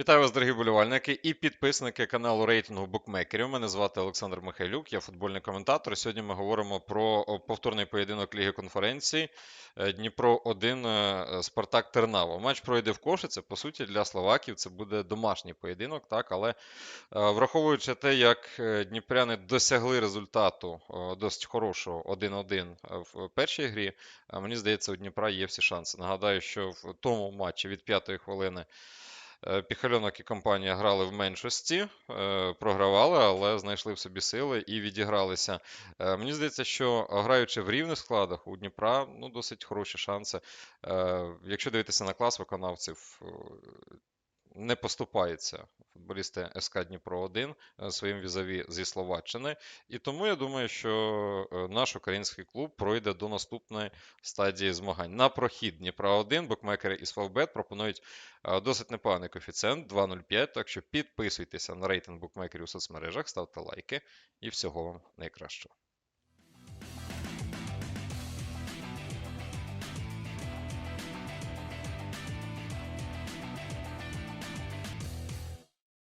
Вітаю вас, дорогі болівальники і підписники каналу рейтингу букмекерів. Мене звати Олександр Михайлюк, я футбольний коментатор. Сьогодні ми говоримо про повторний поєдинок Ліги конференції е, Дніпро 1 е, Спартак Тернаво. Матч пройде в Кошице. По суті, для словаків це буде домашній поєдинок, так, але е, враховуючи те, як дніпряни досягли результату досить хорошого 1-1 в першій грі, мені здається, у Дніпра є всі шанси. Нагадаю, що в тому матчі від п'ятої хвилини. Е, Піхальонок і компанія грали в меншості, е, програвали, але знайшли в собі сили і відігралися. Е, Мені здається, що граючи в рівних складах у Дніпра, ну, досить хороші шанси. Якщо дивитися на клас виконавців, не поступаються футболісти СК Дніпро 1 своїм візаві зі Словаччини. І тому я думаю, що е, наш український клуб пройде до наступної стадії змагань. На прохід Дніпра 1 букмекери із Фавбет пропонують е, досить непоганий коефіцієнт 2,05. Так що підписуйтеся на рейтинг букмекерів у соцмережах, ставте лайки і всього вам найкращого.